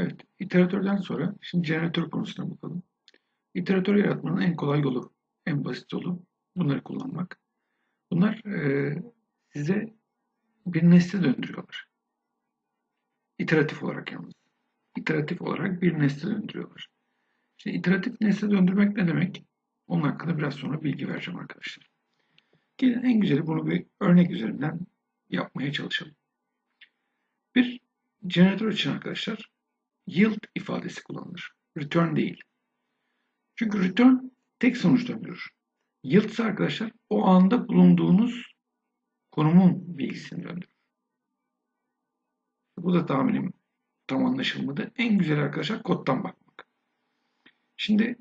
Evet, iteratörden sonra şimdi jeneratör konusuna bakalım. İteratör yaratmanın en kolay yolu, en basit yolu bunları kullanmak. Bunlar e, size bir nesne döndürüyorlar. İteratif olarak yalnız. İteratif olarak bir nesne döndürüyorlar. Şimdi iteratif nesne döndürmek ne demek? Onun hakkında biraz sonra bilgi vereceğim arkadaşlar. Gelin en güzeli bunu bir örnek üzerinden yapmaya çalışalım. Bir jeneratör için arkadaşlar yield ifadesi kullanılır. Return değil. Çünkü return tek sonuç döndürür. Yield ise arkadaşlar o anda bulunduğunuz konumun bilgisini döndürür. Bu da tahminim tam anlaşılmadı. En güzel arkadaşlar koddan bakmak. Şimdi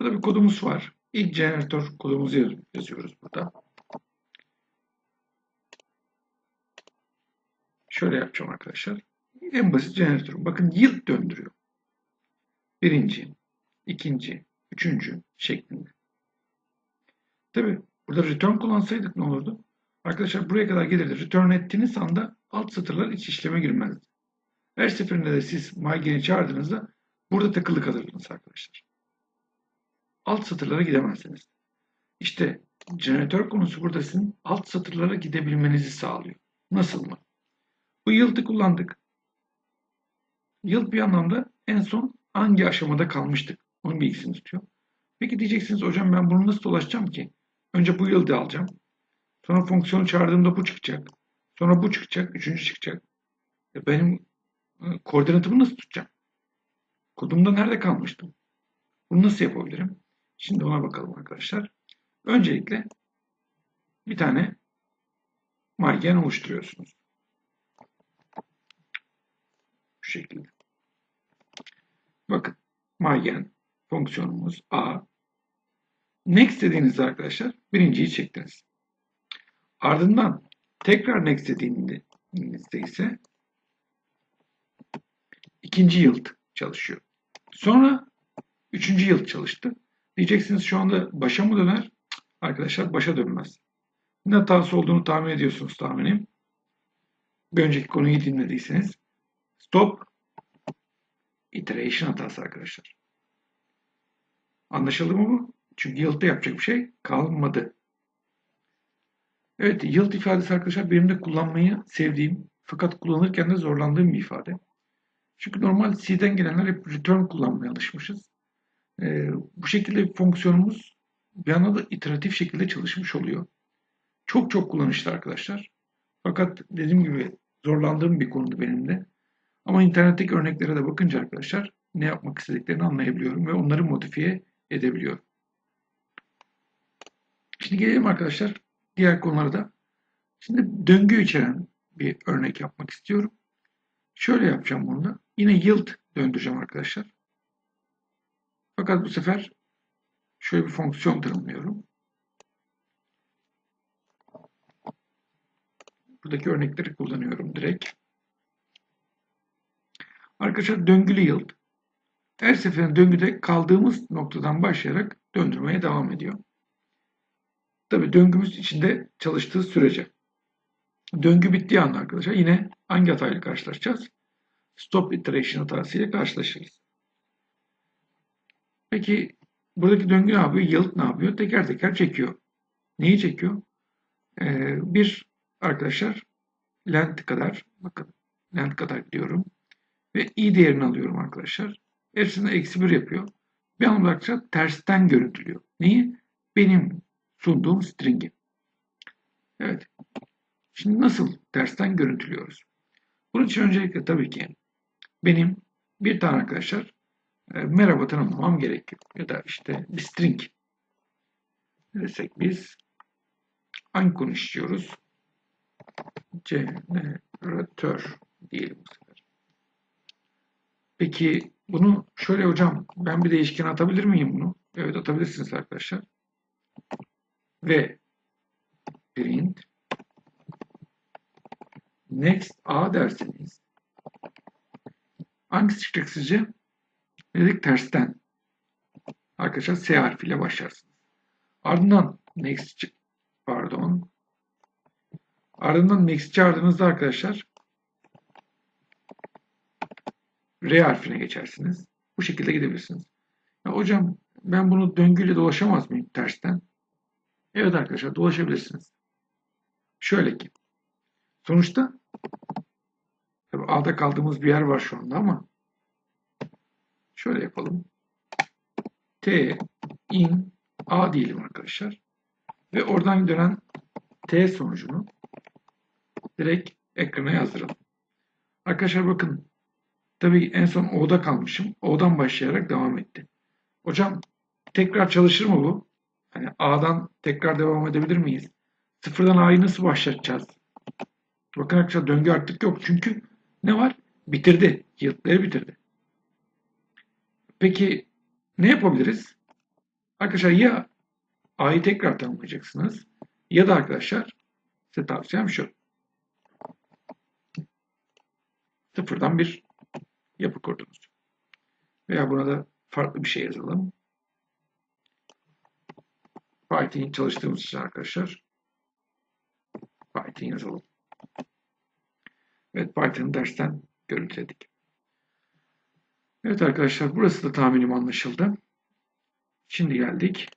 burada bir kodumuz var. İlk jeneratör kodumuzu yazıyoruz burada. Şöyle yapacağım arkadaşlar. En basit jeneratör. Bakın yield döndürüyor. Birinci, ikinci, üçüncü şeklinde. Tabi burada return kullansaydık ne olurdu? Arkadaşlar buraya kadar gelirdi. Return ettiğiniz anda alt satırlar iç işleme girmezdi. Her seferinde de siz MyGen'i çağırdığınızda burada takılı kalırdınız arkadaşlar. Alt satırlara gidemezsiniz. İşte jeneratör konusu burada sizin alt satırlara gidebilmenizi sağlıyor. Nasıl mı? Bu yıld'ı kullandık. Yield bir anlamda en son hangi aşamada kalmıştık? Onun bilgisini tutuyor. Peki diyeceksiniz hocam ben bunu nasıl ulaşacağım ki? Önce bu yıldızı alacağım. Sonra fonksiyonu çağırdığımda bu çıkacak. Sonra bu çıkacak. Üçüncü çıkacak. E benim e, koordinatımı nasıl tutacağım? Kodumda nerede kalmıştım? Bunu nasıl yapabilirim? Şimdi ona bakalım arkadaşlar. Öncelikle bir tane margen oluşturuyorsunuz. Şekilde. Bakın margen fonksiyonumuz a. Next dediğinizde arkadaşlar birinciyi çektiniz. Ardından tekrar next dediğinizde ise ikinci yield çalışıyor. Sonra üçüncü yıl çalıştı. Diyeceksiniz şu anda başa mı döner? Arkadaşlar başa dönmez. Ne hatası olduğunu tahmin ediyorsunuz tahminim. Bir önceki konuyu dinlediyseniz. Stop iteration hatası arkadaşlar. Anlaşıldı mı bu? Çünkü yılda yapacak bir şey kalmadı. Evet, yield ifadesi arkadaşlar benim de kullanmayı sevdiğim fakat kullanırken de zorlandığım bir ifade. Çünkü normal C'den gelenler hep return kullanmaya alışmışız. Ee, bu şekilde bir fonksiyonumuz bir anda da iteratif şekilde çalışmış oluyor. Çok çok kullanışlı arkadaşlar. Fakat dediğim gibi zorlandığım bir konudu benim de. Ama internetteki örneklere de bakınca arkadaşlar ne yapmak istediklerini anlayabiliyorum ve onları modifiye edebiliyorum. Şimdi gelelim arkadaşlar diğer konulara da. Şimdi döngü içeren bir örnek yapmak istiyorum. Şöyle yapacağım bunu da. Yine yield döndüreceğim arkadaşlar. Fakat bu sefer şöyle bir fonksiyon tanımlıyorum. Buradaki örnekleri kullanıyorum direkt. Arkadaşlar döngülü yield. Her seferinde döngüde kaldığımız noktadan başlayarak döndürmeye devam ediyor. Tabi döngümüz içinde çalıştığı sürece. Döngü bittiği anda arkadaşlar yine hangi hatayla karşılaşacağız? Stop iteration hatasıyla karşılaşırız. Peki buradaki döngü ne yapıyor? Yield ne yapıyor? Teker teker çekiyor. Neyi çekiyor? Ee, bir arkadaşlar length kadar bakın length kadar gidiyorum ve i değerini alıyorum arkadaşlar. Hepsini eksi bir yapıyor. Bir anlamda tersten görüntülüyor. Neyi? Benim sunduğum string'i. Evet. Şimdi nasıl tersten görüntülüyoruz? Bunun için öncelikle tabii ki benim bir tane arkadaşlar e, merhaba tanımlamam gerekiyor. Ya da işte bir string. Desek biz hangi konu istiyoruz? Jeneratör diyelim. Peki bunu şöyle hocam ben bir değişken atabilir miyim bunu? Evet atabilirsiniz arkadaşlar. Ve print next a derseniz hangisi çıkacak sizce? Dedik tersten. Arkadaşlar S harfiyle başlarsınız. Ardından next pardon. Ardından next çağırdığınızda arkadaşlar R harfine geçersiniz. Bu şekilde gidebilirsiniz. Ya hocam ben bunu döngüyle dolaşamaz mıyım tersten? Evet arkadaşlar dolaşabilirsiniz. Şöyle ki. Sonuçta A'da kaldığımız bir yer var şu anda ama şöyle yapalım. T in A diyelim arkadaşlar. Ve oradan dönen T sonucunu direkt ekrana yazdıralım. Arkadaşlar bakın tabii en son O'da kalmışım. O'dan başlayarak devam etti. Hocam tekrar çalışır mı bu? Hani A'dan tekrar devam edebilir miyiz? Sıfırdan A'yı nasıl başlatacağız? Bakın arkadaşlar döngü artık yok. Çünkü ne var? Bitirdi. Yıltları bitirdi. Peki ne yapabiliriz? Arkadaşlar ya A'yı tekrar tanımlayacaksınız ya da arkadaşlar size tavsiyem şu. Sıfırdan bir yapı kurdunuz. Veya buna da farklı bir şey yazalım. Python çalıştığımız için arkadaşlar Python yazalım. Evet Python'ı dersten görüntüledik. Evet arkadaşlar burası da tahminim anlaşıldı. Şimdi geldik.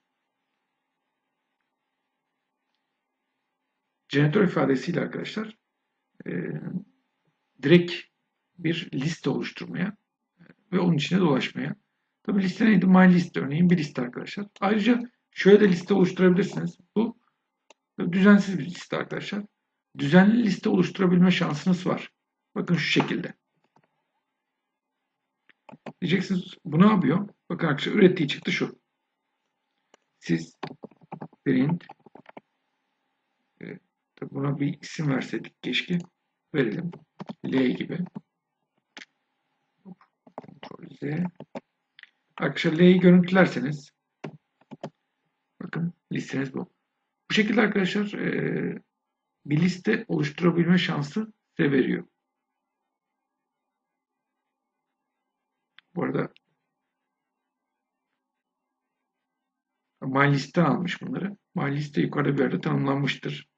Jeneratör ifadesiyle arkadaşlar e, direkt bir liste oluşturmaya ve onun içine dolaşmaya. Tabi liste neydi? My list örneğin bir liste arkadaşlar. Ayrıca şöyle de liste oluşturabilirsiniz. Bu düzensiz bir liste arkadaşlar. Düzenli liste oluşturabilme şansınız var. Bakın şu şekilde. Diyeceksiniz bu ne yapıyor? Bakın arkadaşlar ürettiği çıktı şu. Siz print e, buna bir isim verseydik keşke. Verelim. L gibi. Z. Arkadaşlar L'yi görüntülerseniz bakın listeniz bu. Bu şekilde arkadaşlar e, bir liste oluşturabilme şansı size veriyor. Bu arada MyList'ten almış bunları. MyList'te yukarıda bir yerde tanımlanmıştır.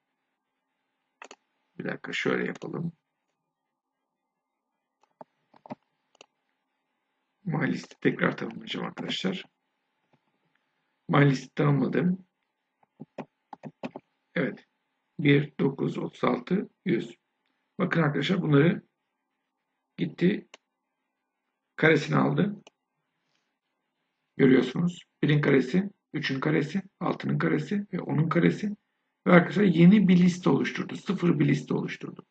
Bir dakika şöyle yapalım. MyList'i tekrar tanımlayacağım arkadaşlar. MyList'i tanımladım. Evet. 1, 9, 36, 100. Bakın arkadaşlar bunları gitti karesini aldı. Görüyorsunuz. 1'in karesi, 3'ün karesi, 6'nın karesi ve 10'un karesi. Ve arkadaşlar yeni bir liste oluşturdu. Sıfır bir liste oluşturdu.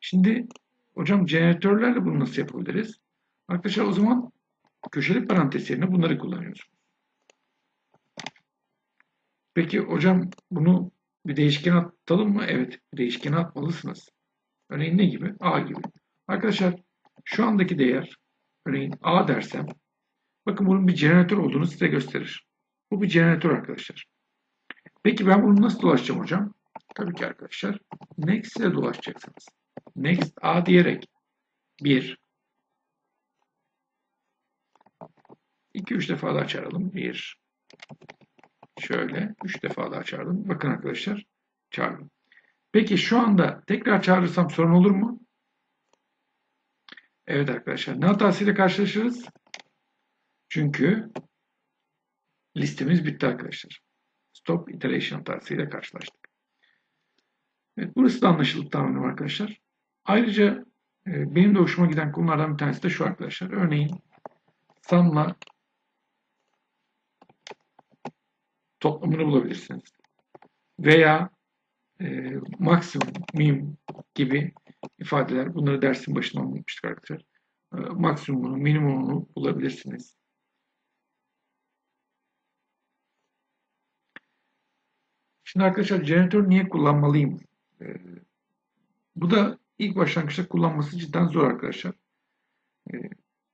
Şimdi hocam jeneratörlerle bunu nasıl yapabiliriz? Arkadaşlar o zaman köşeli parantez yerine bunları kullanıyoruz. Peki hocam bunu bir değişken atalım mı? Evet, bir değişkene atmalısınız. Örneğin ne gibi? A gibi. Arkadaşlar şu andaki değer örneğin A dersem bakın bunun bir jeneratör olduğunu size gösterir. Bu bir jeneratör arkadaşlar. Peki ben bunu nasıl dolaşacağım hocam? Tabii ki arkadaşlar next ile dolaşacaksınız. Next A diyerek 1 2-3 defa daha çağıralım. 1 şöyle 3 defa daha çağırdım. Bakın arkadaşlar çağırdım. Peki şu anda tekrar çağırırsam sorun olur mu? Evet arkadaşlar. Ne hatasıyla karşılaşırız? Çünkü listemiz bitti arkadaşlar. Stop iteration hatasıyla karşılaştık. Evet, burası da anlaşıldı tamamen arkadaşlar. Ayrıca e, benim de hoşuma giden konulardan bir tanesi de şu arkadaşlar. Örneğin sum'la toplamını bulabilirsiniz. Veya e, maksimum, mim gibi ifadeler. Bunları dersin başında anlatmıştık arkadaşlar. E, maksimumunu, minimumunu bulabilirsiniz. Şimdi arkadaşlar jeneratör niye kullanmalıyım? E, bu da ilk başlangıçta kullanması cidden zor arkadaşlar. E,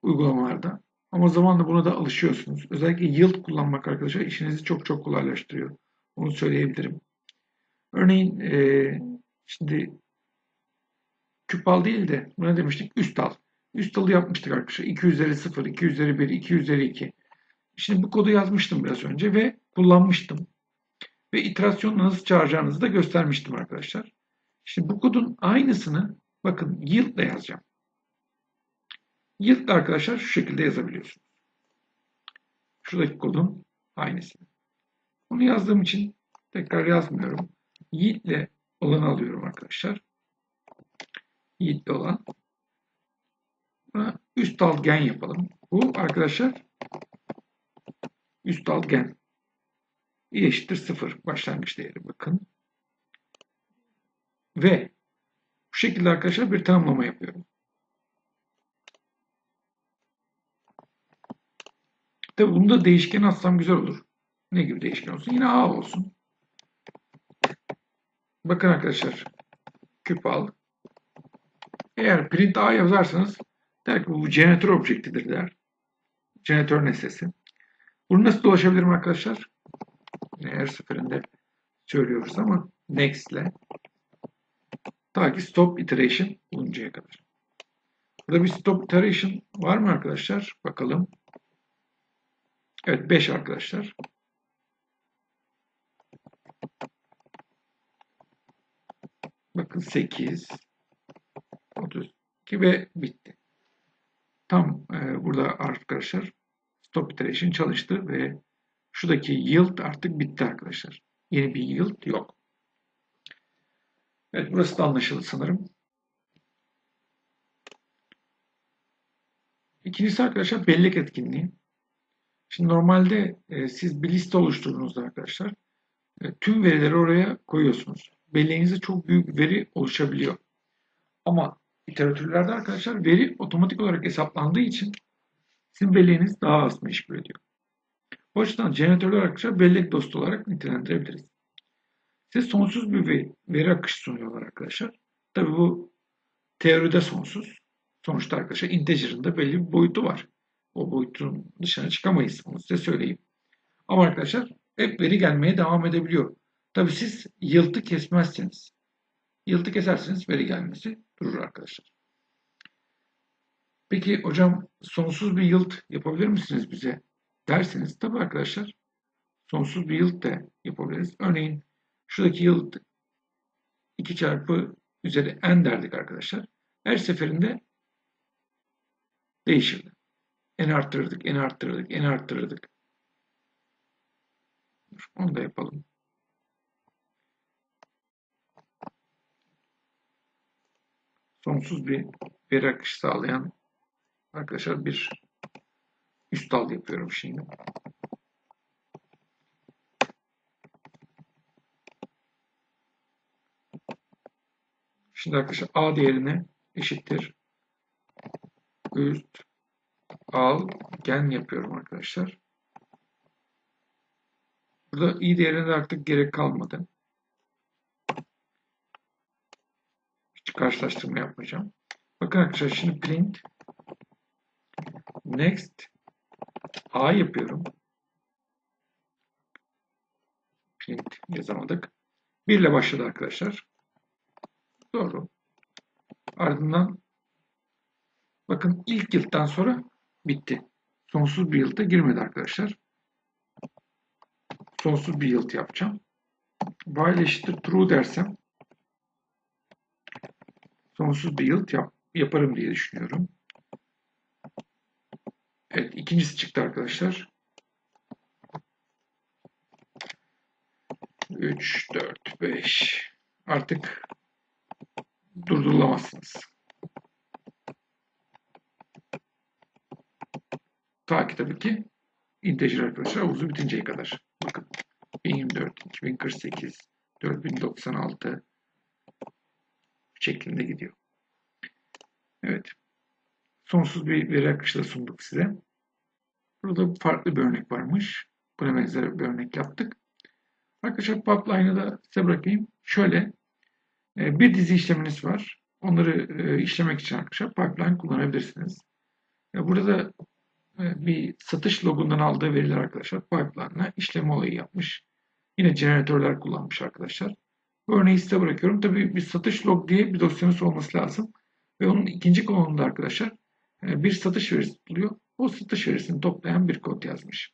uygulamalarda. Ama zamanla buna da alışıyorsunuz. Özellikle yield kullanmak arkadaşlar işinizi çok çok kolaylaştırıyor. Onu söyleyebilirim. Örneğin e, şimdi küp al değil de buna demiştik üst al. Üst alı yapmıştık arkadaşlar. 2 üzeri 0, 2 üzeri 1, 2 üzeri 2. Şimdi bu kodu yazmıştım biraz önce ve kullanmıştım. Ve iterasyonla nasıl çağıracağınızı da göstermiştim arkadaşlar. Şimdi bu kodun aynısını bakın yield ile yazacağım. Yield arkadaşlar şu şekilde yazabiliyorsunuz. Şuradaki kodun aynısını. Bunu yazdığım için tekrar yazmıyorum. Yield ile olanı alıyorum arkadaşlar. Yield olan. Üst alt gen yapalım. Bu arkadaşlar üst alt gen. i eşittir 0 başlangıç değeri bakın. Ve bu şekilde arkadaşlar bir tanımlama yapıyorum. Tabi bunu da değişken atsam güzel olur. Ne gibi değişken olsun? Yine A olsun. Bakın arkadaşlar. Küp al. Eğer print A yazarsanız der ki bu jeneratör objektidir der. Jeneratör nesnesi. Bunu nasıl dolaşabilirim arkadaşlar? Her seferinde söylüyoruz ama next ile ta ki stop iteration buluncaya kadar. Burada bir stop iteration var mı arkadaşlar? Bakalım. Evet 5 arkadaşlar. Bakın 8 32 ve bitti. Tam e, burada arkadaşlar stop iteration çalıştı ve şuradaki yield artık bitti arkadaşlar. Yeni bir yield yok. Evet burası da anlaşıldı sanırım. İkincisi arkadaşlar bellek etkinliği. Şimdi normalde e, siz bir liste oluşturduğunuzda arkadaşlar e, tüm verileri oraya koyuyorsunuz. Belleğinizde çok büyük veri oluşabiliyor. Ama literatürlerde arkadaşlar veri otomatik olarak hesaplandığı için sizin belleğiniz daha az meşgul ediyor. Bu açıdan jeneratörler arkadaşlar bellek dostu olarak nitelendirebiliriz. Size sonsuz bir veri, veri akışı sunuyorlar arkadaşlar. Tabi bu teoride sonsuz. Sonuçta arkadaşlar integer'ın da belli bir boyutu var. O boyutun dışına çıkamayız. Onu size söyleyeyim. Ama arkadaşlar hep veri gelmeye devam edebiliyor. Tabi siz yıltı kesmezseniz. Yıltı keserseniz veri gelmesi durur arkadaşlar. Peki hocam sonsuz bir yılt yapabilir misiniz bize? Derseniz tabi arkadaşlar sonsuz bir yılt da yapabiliriz. Örneğin şuradaki yılt 2 çarpı üzeri n derdik arkadaşlar. Her seferinde değişirdi. En arttırırdık, en arttırırdık, en arttırırdık. Onu da yapalım. Sonsuz bir veri akışı sağlayan arkadaşlar bir üst dal yapıyorum şimdi. Şimdi arkadaşlar A değerine eşittir. Üst al gen yapıyorum arkadaşlar. Burada i değerine artık gerek kalmadı. Hiç karşılaştırma yapmayacağım. Bakın arkadaşlar şimdi print next a yapıyorum. Print yazamadık. 1 ile başladı arkadaşlar. Doğru. Ardından bakın ilk yıldan sonra bitti. Sonsuz bir yılda girmedi arkadaşlar. Sonsuz bir yıl yapacağım. While eşittir true dersem sonsuz bir yıl yap, yaparım diye düşünüyorum. Evet ikincisi çıktı arkadaşlar. 3, 4, 5 artık durdurulamazsınız. Ta ki tabii ki integer arkadaşlar havuzu bitinceye kadar. Bakın 1024, 2048, 4096 şeklinde gidiyor. Evet. Sonsuz bir veri akışı da sunduk size. Burada farklı bir örnek varmış. Buna benzer bir örnek yaptık. Arkadaşlar pipeline'ı da size bırakayım. Şöyle e, bir dizi işleminiz var. Onları e, işlemek için arkadaşlar pipeline kullanabilirsiniz. Burada e, bir satış logundan aldığı veriler arkadaşlar pipeline'la işlem olayı yapmış. Yine jeneratörler kullanmış arkadaşlar. Bu örneği size bırakıyorum. Tabii bir satış log diye bir dosyanız olması lazım. Ve onun ikinci kolonunda arkadaşlar bir satış verisi tutuluyor. O satış verisini toplayan bir kod yazmış.